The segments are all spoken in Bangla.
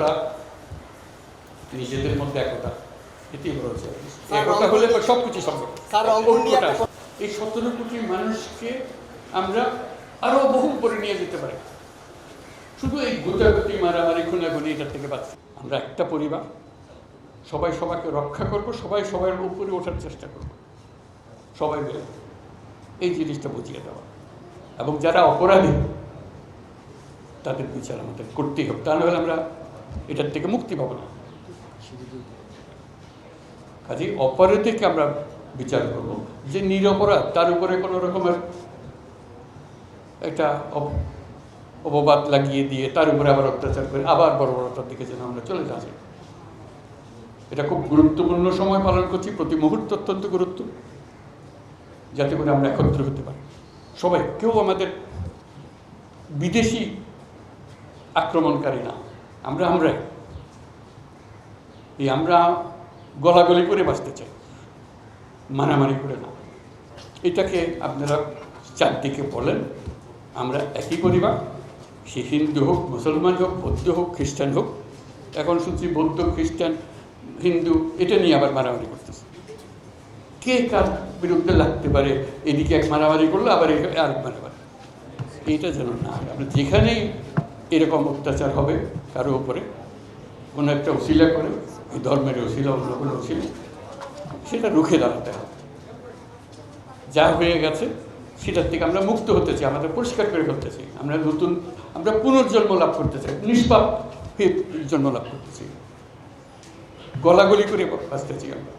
একতা নিজেদের মধ্যে একতা এটাই বড় হচ্ছে একতা হলে সব কিছু সম্ভব। এই সতেরো কোটি মানুষকে আমরা আরও বহু উপরে নিয়ে যেতে পারি। শুধু এই গোতাগতি মারামারি খুনাখুনি এটার থেকে বাঁচি আমরা একটা পরিবার। সবাই সবাইকে রক্ষা করব সবাই সবার উপরে ওঠার চেষ্টা করব। সবাই মিলে। এই জিনিসটা বুঝিয়ে দেওয়া। এবং যারা অপরাধী তাদের বিচার আমাদের করতেই হবে। তা নাহলে আমরা এটার থেকে মুক্তি পাবো না। কাজে অপরাধীকে আমরা বিচার করব। যে নিরপরাধ, তার উপরে কোনো রকমের একটা অপ- অপবাদ লাগিয়ে দিয়ে তার উপরে আবার অত্যাচার করে আবার বর্বরতার দিকে যেন আমরা চলে যাচ্ছি এটা খুব গুরুত্বপূর্ণ সময় পালন করছি, প্রতি মুহূর্ত অত্যন্ত গুরুত্ব। যাতে করে আমরা একত্র হতে পারি। সবাই, কেউ আমাদের বিদেশি আক্রমণকারী না। আমরা আমরাই। এই আমরা গলাগলি করে বাঁচতে চাই, মারামারি করে না। এটাকে আপনারা চারদিকে বলেন, আমরা একই পরিবার, সে হিন্দু হোক, মুসলমান হোক, বৌদ্ধ হোক, খ্রিস্টান হোক। এখন শুনছি বৌদ্ধ, খ্রিস্টান, হিন্দু, এটা নিয়ে আবার মারামারি করতেছে। কে কার বিরুদ্ধে লাগতে পারে, এদিকে এক মারামারি করল, আবার আরেক মারামারি। এইটা যেন না। আমরা যেখানেই এরকম অত্যাচার হবে কারও উপরে কোনো একটা অশিলা করে এই ধর্মের অশিলা অন্য কোনো অশিলা সেটা রুখে দাঁড়াতে হবে। যা হয়ে গেছে, সেটার থেকে আমরা মুক্ত হতে চাই, আমাদের পরিষ্কার করে ফেলতে চাই। আমরা নতুন, আমরা পুনর্জন্ম লাভ করতে চাই, নিষ্পাপ হয়ে জন্ম লাভ করতে চাই। গলাগলি করে বাঁচতে চাই আমরা।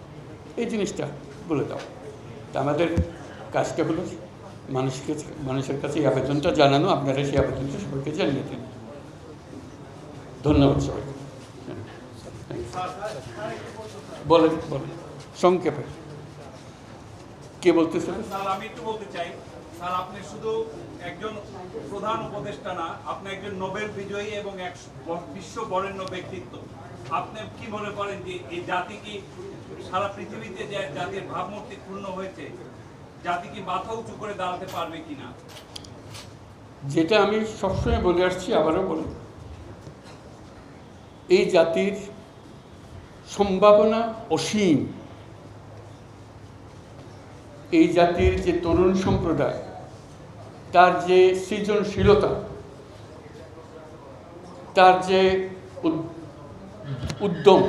এই জিনিসটা বলে দাও। তা আমাদের কাজটা হলো মানুষকে, মানুষের কাছে এই আবেদনটা জানানো, আপনারা সেই আবেদনটা সবাইকে জানিয়ে দিন। ধন্যবাদ সবাইকে। বলেন বলেন। সংক্ষেপে। কে বলতেছেন স্যার আমি একটু বলতে চাই। স্যার আপনি শুধু একজন প্রধান উপদেষ্টা না আপনি একজন নোবেল বিজয়ী এবং এক বিশ্ব বরেণ্য ব্যক্তিত্ব। আপনি কি মনে করেন যে এই জাতি কি সারা পৃথিবীতে যে জাতির ভাবমূর্তি পূর্ণ হয়েছে জাতি কি মাথা উঁচু করে দাঁড়াতে পারবে কিনা? যেটা আমি সবসময় বলে আসছি আবারও বলি। এই জাতির সম্ভাবনা অসীম। এই জাতির যে তরুণ সম্প্রদায়, তার যে সৃজনশীলতা, তার যে উদ- উদ্যম,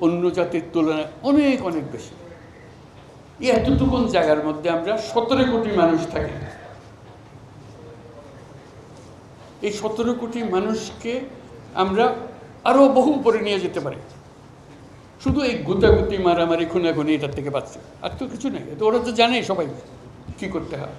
অন্য জাতির তুলনায় অনেক অনেক বেশি। এতটুকুন জায়গার মধ্যে আমরা সতেরো কোটি মানুষ থাকি। এই সতেরো কোটি মানুষকে আমরা আরও বহু উপরে নিয়ে যেতে পারি। শুধু এই গুতাগুতি, মারামারি, খুনাখুনি, এটার থেকে বাঁচছে। আর তো কিছু নেই। তো ওরা তো জানে সবাই কী করতে হয়।